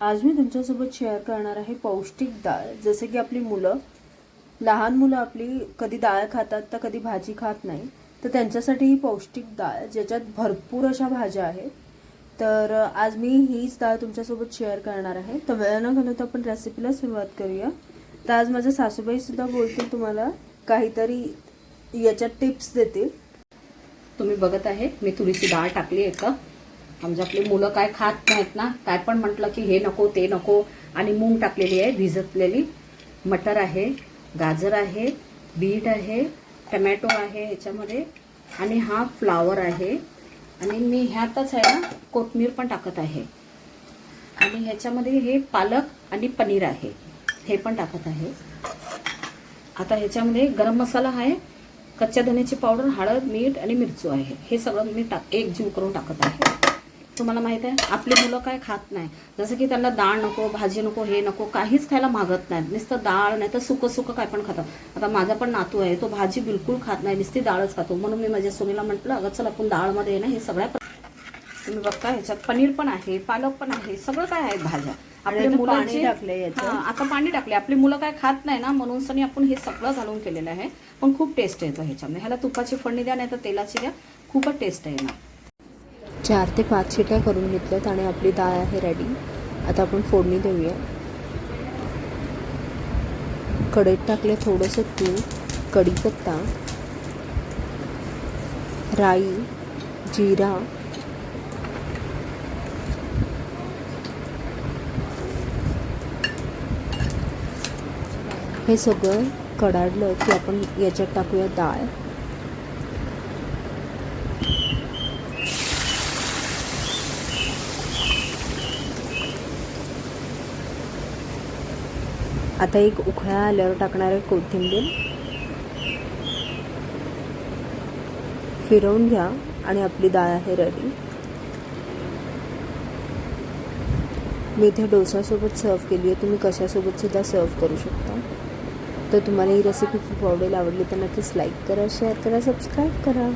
आज मी तुमच्यासोबत शेअर करणार आहे पौष्टिक डाळ जसे की आपली मुलं लहान मुलं आपली कधी डाळ खातात तर कधी भाजी खात नाही तर त्यांच्यासाठी ही पौष्टिक डाळ ज्याच्यात भरपूर अशा भाज्या आहेत. तर आज मी हीच डाळ तुमच्यासोबत शेअर करणार आहे. तर वेळ न घालवता आपण रेसिपीला सुरुवात करूया. तर आज माझ्या सासूबाईसुद्धा बोलतील तुम्हाला काहीतरी याच्यात टिप्स देतील. तुम्ही बघत आहे मी तुरीची डाळ टाकली आहे का म्हणजे आपली मुलं काय खात नाहीत ना काय पण म्हटलं की हे नको ते नको. आणि मूग टाकलेली आहे भिजतलेली. मटर आहे गाजर आहे बीट आहे टमॅटो आहे ह्याच्यामध्ये आणि हा फ्लावर आहे. आणि मी ह्यातच आहे ना कोथमीर पण टाकत आहे. आणि ह्याच्यामध्ये हे पालक आणि पनीर आहे. हे पण टाकत आहे. आता ह्याच्यामध्ये गरम मसाला आहे कच्च्या धण्याची पावडर हळद मीठ आणि मिरचू आहे. हे सगळं मी टाक एक जीव करून टाकत आहे. तुम्हाला माहीत आहे आपली मुलं काय खात नाही. जसं की त्यांना डाळ नको भाजी नको हे नको काहीच खायला मागत नाहीत. नुसतं डाळ नाही तर सुकं सुकं काय पण खातात. आता माझा पण नातू आहे तो भाजी बिलकुल खात नाही नुसती डाळच खातो. म्हणून मी माझ्या सुनीला म्हटलं अगं चल आपण डाळमध्ये ना हे सगळ्या तुम्ही बघता ह्याच्यात पनीर पण आहे पालक पण आहे सगळं काय आहे भाज्या. आपली मुलं. हा, आता पाणी टाकले आपली मुलं काय खात नाही ना म्हणून सनी आपण हे सगळं घालून केलेलं आहे. पण खूप टेस्ट येतो ह्याच्यामध्ये. ह्याला तुपाची फोडणी द्या नाही तर तेलाची द्या. खूपच टेस्ट आहे ना. चार ते पाच शिट्या करून घेतल्यात आणि आपली डाळ आहे रेडी आता आपण फोडणी देऊया. कढईत टाकले थोडंसं तूप कढीपत्ता राई जिरा हे सगळं कडाडलं की आपण याच्यात टाकूया डाळ. आता एक उखळा आल्यावर टाकणार आहे कोथिंबीर. फिरवून घ्या आणि आपली डाळ आहे रेडी मी इथे डोसासोबत सर्व केली आहे. तुम्ही कशासोबत सुद्धा सर्व करू शकता. तर तुम्हाला ही रेसिपी खूप आवडेल आवडली तर नक्कीच लाईक करा शेअर करा सबस्क्राईब करा.